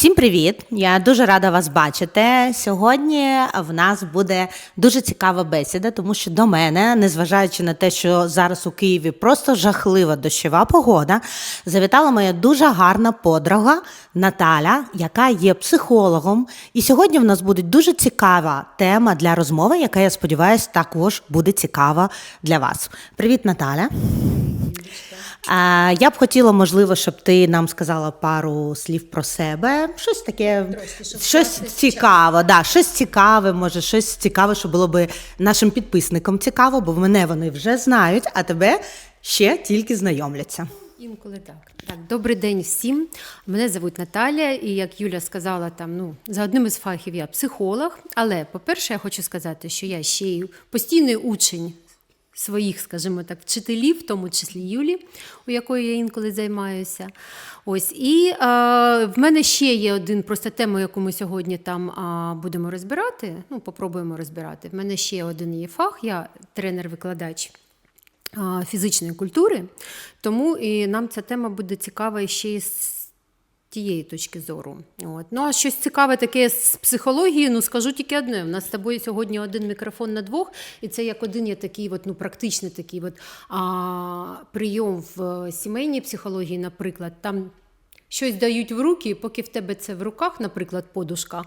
Всім привіт! Я дуже рада вас бачити. Сьогодні в нас буде дуже цікава бесіда, тому що до мене, незважаючи на те, що зараз у Києві просто жахлива дощова погода, завітала моя дуже гарна подруга Наталя, яка є психологом. І сьогодні в нас буде дуже цікава тема для розмови, яка, я сподіваюся, також буде цікава для вас. Привіт, Наталя. Я б хотіла, можливо, щоб ти нам сказала пару слів про себе. Щось таке, щось цікаве, да, щось цікаве, може, щось цікаве, що було би нашим підписникам цікаво, бо мене вони вже знають, а тебе ще тільки знайомляться. Інколи так. Так, добрий день всім. Мене звуть Наталя, і як Юля сказала, там ну за одним із фахів я психолог. Але, по-перше, я хочу сказати, що я ще й постійний учень своїх, скажімо так, вчителів, в тому числі Юлі, у якої я інколи займаюся. Ось і е, в мене ще є один просто тема, яку ми сьогодні там е, будемо розбирати. Ну, попробуємо розбирати. В мене ще один є фах, я тренер-викладач фізичної культури, тому і нам ця тема буде цікава ще й з тієї точки зору. От. Ну, а щось цікаве таке з психології, ну скажу тільки одне. У нас з тобою сьогодні один мікрофон на двох, і це як один є такий, от, ну, практичний такий от, а, прийом в сімейній психології, наприклад, там щось дають в руки, і поки в тебе це в руках, наприклад, подушка,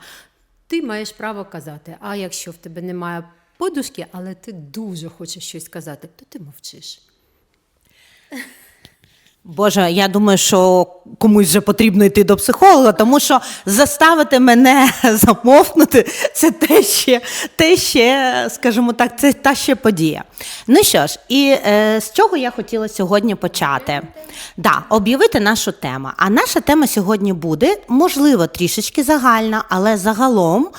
ти маєш право казати. А якщо в тебе немає подушки, але ти дуже хочеш щось сказати, то ти мовчиш. Боже, я думаю, що комусь вже потрібно йти до психолога, тому що заставити мене замовкнути це те ще, те ще, скажімо так, це та ще подія. Ну що ж, і е, з чого я хотіла сьогодні почати? Да, об'явити нашу тему. А наша тема сьогодні буде, можливо, трішечки загальна, але загалом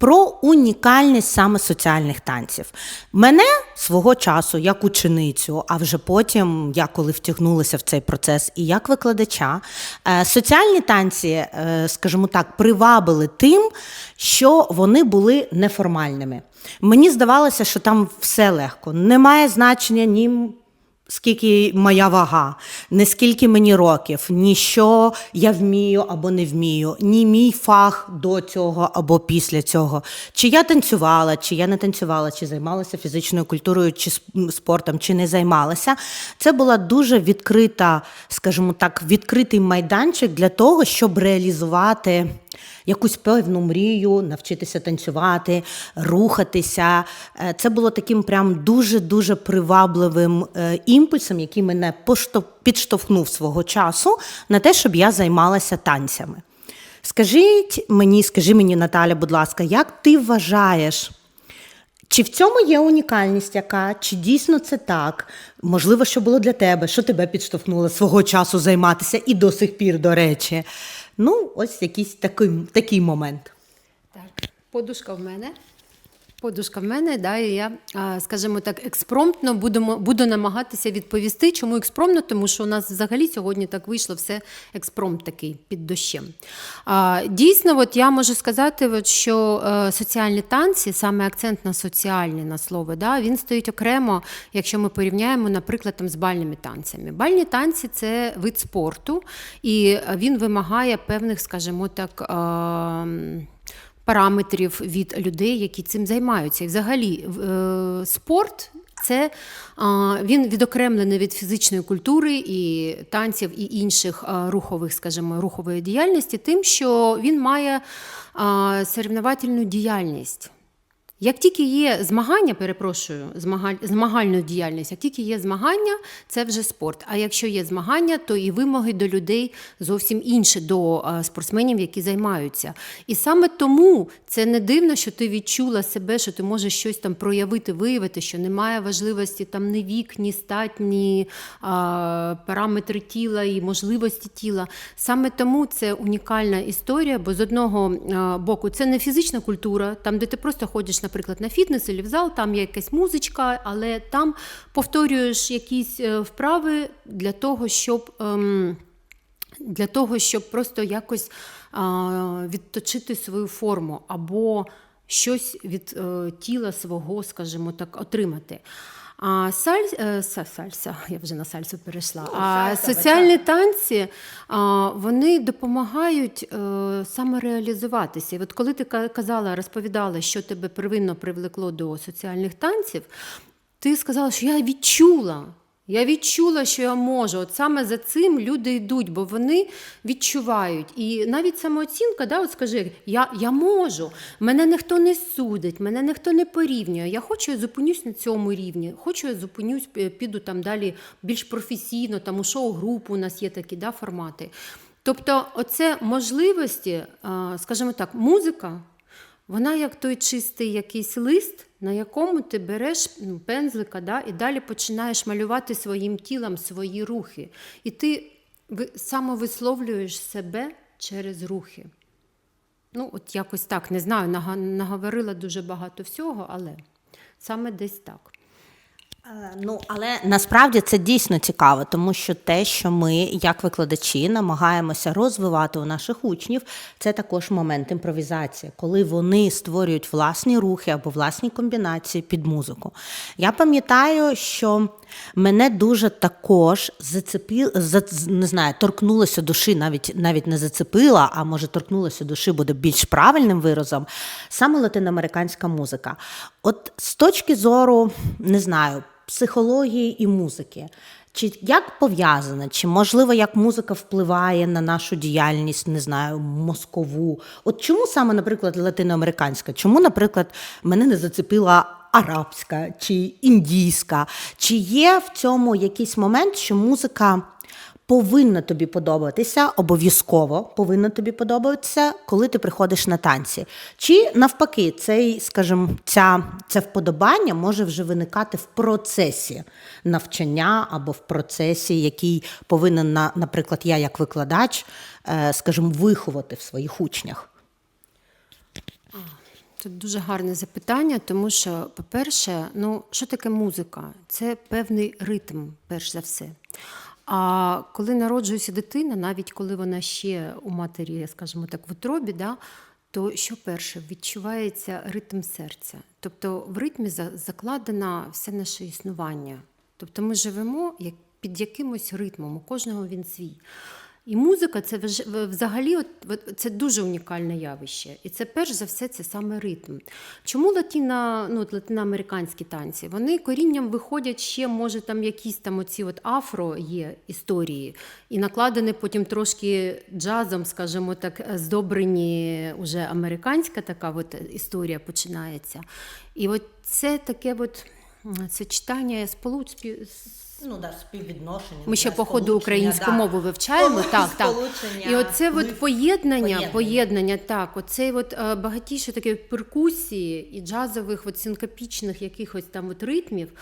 про унікальність саме соціальних танців. Мене свого часу, як ученицю, а вже потім, я коли втягнулася в цей процес, і як викладача, е, соціальні танці, е, скажімо так, привабили тим, що вони були неформальними. Мені здавалося, що там все легко. Немає значення ні скільки моя вага, не скільки мені років, ні що я вмію або не вмію, ні мій фах до цього або після цього. Чи я танцювала, чи я не танцювала, чи займалася фізичною культурою, чи спортом, чи не займалася. Це була дуже відкрита, скажімо так, відкритий майданчик для того, щоб реалізувати якусь певну мрію, навчитися танцювати, рухатися. Е, Це було таким прям дуже-дуже привабливим е, імпульсом, який мене підштовхнув свого часу на те, щоб я займалася танцями. Скажіть мені, скажи мені, Наталя, будь ласка, як ти вважаєш? Чи в цьому є унікальність яка? Чи дійсно це так? Можливо, що було для тебе, що тебе підштовхнуло свого часу займатися і до сих пір, до речі. Ну, ось якийсь такий, такий момент. Так, подушка в мене. Подушка в мене, да, і я, скажімо так, експромтно будемо, буду намагатися відповісти. Чому експромтно? Тому що у нас взагалі сьогодні так вийшло все експромт такий під дощем. Дійсно, от я можу сказати, от, що е, соціальні танці, саме акцент на соціальні на слово, да, він стоїть окремо, якщо ми порівняємо, наприклад, там, з бальними танцями. Бальні танці це вид спорту, і він вимагає певних, скажімо так, параметрів від людей, які цим займаються. І взагалі е, спорт. Це він відокремлений від фізичної культури і танців і інших рухових, скажімо, рухової діяльності, тим, що він має соревновательну діяльність. Як тільки є змагання, перепрошую, змагаль, змагальну діяльність, як тільки є змагання, це вже спорт. А якщо є змагання, то і вимоги до людей зовсім інші, до спортсменів, які займаються. І саме тому це не дивно, що ти відчула себе, що ти можеш щось там проявити, виявити, що немає важливості там ні вік, ні стать, ні а, параметри тіла і можливості тіла. Саме тому це унікальна історія, бо з одного а, боку це не фізична культура, там, де ти просто ходиш на наприклад, на фітнес чи в зал, там є якась музичка, але там повторюєш якісь е, вправи для того, щоб. Ем, для того, щоб просто якось відточити свою форму або щось від е, тіла свого, скажімо так, отримати. А саль, е, са- сальса, я вже на сальсу перейшла. а соціальні танці а, вони допомагають е, самореалізуватися. І от коли ти казала, розповідала, що тебе первинно привлекло до соціальних танців, ти сказала, що я відчула. Я відчула, що я можу. От саме за цим люди йдуть, бо вони відчувають. І навіть самооцінка, да, от скажи, я, я можу, мене ніхто не судить, мене ніхто не порівнює. Я хочу, я зупинюсь на цьому рівні. Хочу, я зупинюсь, піду там далі більш професійно, там у шоу-групу у нас є такі да, формати. Тобто, оце можливості, скажімо так, музика. Вона як той чистий якийсь лист, на якому ти береш ну, пензлика да, і далі починаєш малювати своїм тілом свої рухи. І ти самовисловлюєш себе через рухи. Ну, от якось так, не знаю, наговорила дуже багато всього, але саме десь так. Е, Ну, але насправді це дійсно цікаво, тому що те, що ми, як викладачі, намагаємося розвивати у наших учнів, це також момент імпровізації, коли вони створюють власні рухи або власні комбінації під музику. Я пам'ятаю, що мене дуже також зацепило, не знаю, торкнулося душі, навіть навіть не зацепила, а може торкнулося душі буде більш правильним виразом, саме латиноамериканська музика. От з точки зору, не знаю, психології і музики. Чи як пов'язано, чи можливо як музика впливає на нашу діяльність, не знаю, мозкову? От чому саме, наприклад, латиноамериканська? Чому, наприклад, мене не зацепила арабська чи індійська? Чи є в цьому якийсь момент, що музика повинна тобі подобатися, обов'язково повинна тобі подобатися, коли ти приходиш на танці. Чи навпаки, цей, скажімо, ця, це вподобання може вже виникати в процесі навчання або в процесі, який повинен, на- наприклад, я як викладач, е, скажімо, виховати в своїх учнях. Це дуже гарне запитання, тому що, по-перше, ну, що таке музика? Це певний ритм, перш за все. А коли народжується дитина, навіть коли вона ще у матері, скажімо так, в утробі, да, то що перше відчувається ритм серця. Тобто в ритмі закладено все наше існування. Тобто ми живемо як під якимось ритмом, у кожного він свій. І музика це взагалі от, це дуже унікальне явище. І це перш за все це саме ритм. Чому латино, ну, латиноамериканські танці? Вони корінням виходять ще, може, там якісь там оці от афро є історії, і накладені потім трошки джазом, скажімо так, здобрені уже американська така от історія починається. І от це таке от м, сочетання сполуч Ну, да, співвідношення. ми ще по ходу українську мову вивчаємо. Так, так. І оце от поєднання, поєднання. поєднання, так, оце от е, багатіше таке перкусії і джазових, от синкопічних якихось там от ритмів,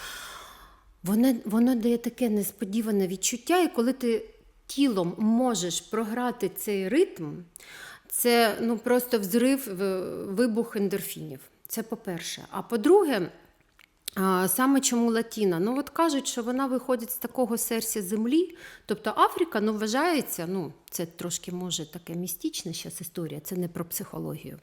воно, воно дає таке несподіване відчуття, і коли ти тілом можеш програти цей ритм, це ну, просто взрив, вибух ендорфінів. Це по-перше. А по-друге, Саме чому Латіна? Ну от кажуть, що вона виходить з такого серця землі. Тобто Африка ну, вважається, ну це трошки може таке містична зараз історія, це не про психологію.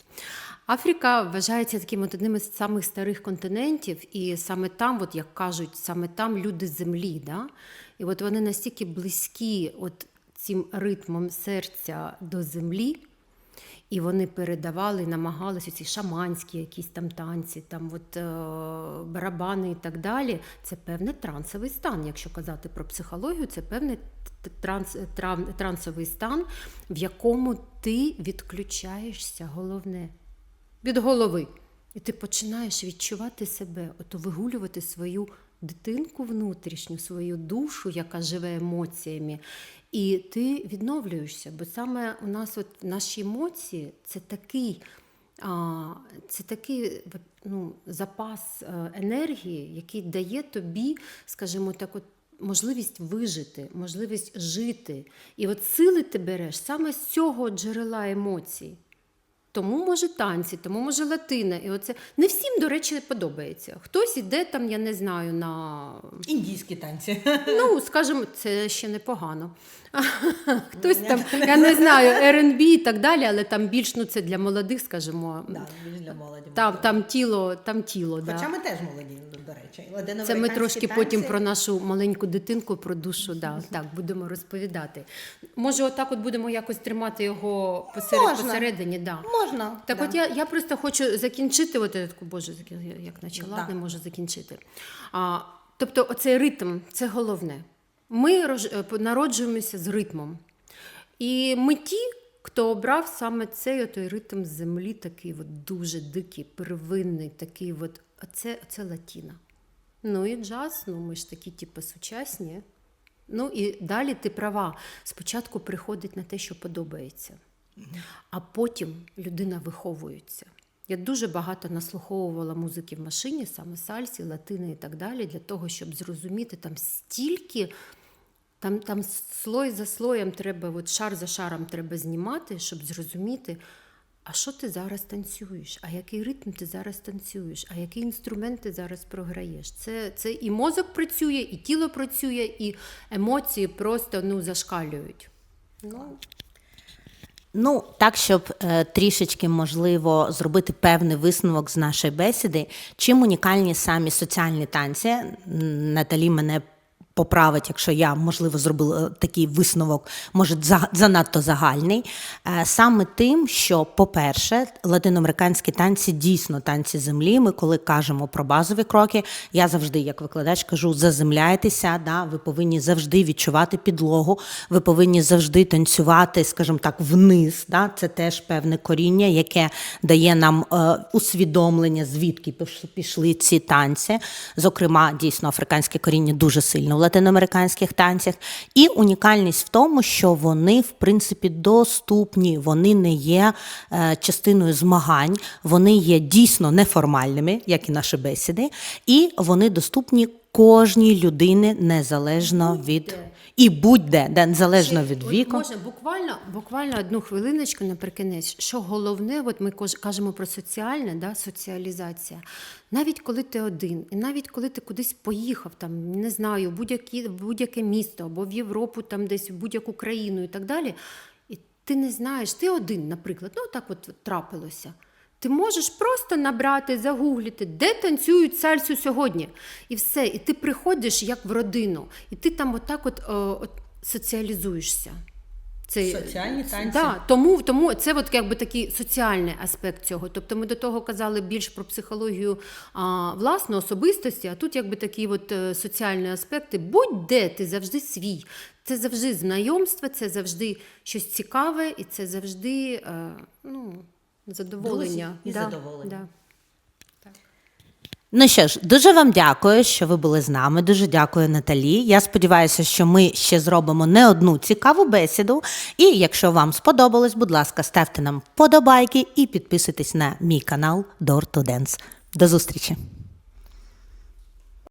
Африка вважається таким от одним із самих старих континентів, і саме там, от як кажуть, саме там люди землі. Да? І от вони настільки близькі от цим ритмом серця до землі. І вони передавали, намагалися ці шаманські якісь там танці, там от, е, барабани і так далі. Це певний трансовий стан. Якщо казати про психологію, це певний транс, тран- трансовий стан, в якому ти відключаєшся, головне, від голови. І ти починаєш відчувати себе, ото вигулювати свою дитинку внутрішню, свою душу, яка живе емоціями. І ти відновлюєшся, бо саме у нас от наші емоції це такий, це такий ну, запас е, енергії, який дає тобі, скажімо так, от, можливість вижити, можливість жити. І от сили ти береш саме з цього джерела емоцій. Тому може танці, тому може латина. І оце не всім, до речі, подобається. Хтось іде там, я не знаю, на Індійські танці. ну, скажімо, це ще непогано. Хтось там, я не знаю, R&B і так далі, але там більш ну це для молодих, скажімо. Да, більш для молоді. Там, там тіло, там тіло. Да. Хоча ми теж молоді, до речі. Це ми трошки танці- потім про нашу маленьку дитинку, про душу, да, так, будемо розповідати. Може, отак от будемо якось тримати його посеред, Можна. посередині. Да. Можна. Так да. от я, я просто хочу закінчити, от я таку, боже, як почала, Да. не можу закінчити. А, тобто, оцей ритм це головне. Ми рож- е, народжуємося з ритмом. І ми ті, хто обрав саме цей отой ритм землі, такий от дуже дикий, первинний, такий от, оце, оце латіна. Ну і джаз, ну ми ж такі, типу, сучасні. Ну і далі ти права. Спочатку приходить на те, що подобається, а потім людина виховується. Я дуже багато наслуховувала музики в машині, саме сальсі, латини і так далі, для того, щоб зрозуміти там стільки, там, там слой за слоєм треба, от шар за шаром треба знімати, щоб зрозуміти, а що ти зараз танцюєш, а який ритм ти зараз танцюєш, а який інструмент ти зараз програєш. Це, це і мозок працює, і тіло працює, і емоції просто ну, зашкалюють. Ну, Ну, так, щоб е, трішечки можливо зробити певний висновок з нашої бесіди, чим унікальні самі соціальні танці. Наталі мене поправить, якщо я, можливо, зробила такий висновок, може, занадто загальний. Е, Саме тим, що, по-перше, латиноамериканські танці дійсно танці землі. Ми, коли кажемо про базові кроки, я завжди, як викладач, кажу, заземляйтеся, да, ви повинні завжди відчувати підлогу, ви повинні завжди танцювати, скажімо так, вниз. Да? Це теж певне коріння, яке дає нам е, усвідомлення, звідки пішли ці танці. Зокрема, дійсно, африканське коріння дуже сильно латиноамериканських танцях. І унікальність в тому, що вони, в принципі, доступні, вони не є е, частиною змагань, вони є дійсно неформальними, як і наші бесіди, і вони доступні кожній людині незалежно від і будь-де, де незалежно від от віку. Можна буквально, буквально одну хвилиночку наприкінець. Що головне, от ми кажемо про соціальне, да, соціалізація. Навіть коли ти один, і навіть коли ти кудись поїхав, там не знаю, будь-яке місто або в Європу, там десь в будь-яку країну і так далі. І ти не знаєш, ти один, наприклад, ну так от трапилося. Ти можеш просто набрати, загуглити, де танцюють сальсу сьогодні. І все. І ти приходиш як в родину, і ти там отак от, е, от соціалізуєшся. Це, Соціальні танці. Да, тому, тому це от якби такий соціальний аспект цього. Тобто ми до того казали більш про психологію а, власної особистості, а тут якби такі от е, соціальні аспекти. Будь-де ти завжди свій. Це завжди знайомство, це завжди щось цікаве, і це завжди е, ну, задоволення. Друзі і задоволення. Да. Ну що ж, дуже вам дякую, що ви були з нами. Дуже дякую, Наталі. Я сподіваюся, що ми ще зробимо не одну цікаву бесіду. І якщо вам сподобалось, будь ласка, ставте нам вподобайки і підписуйтесь на мій канал Door to Dance. До зустрічі!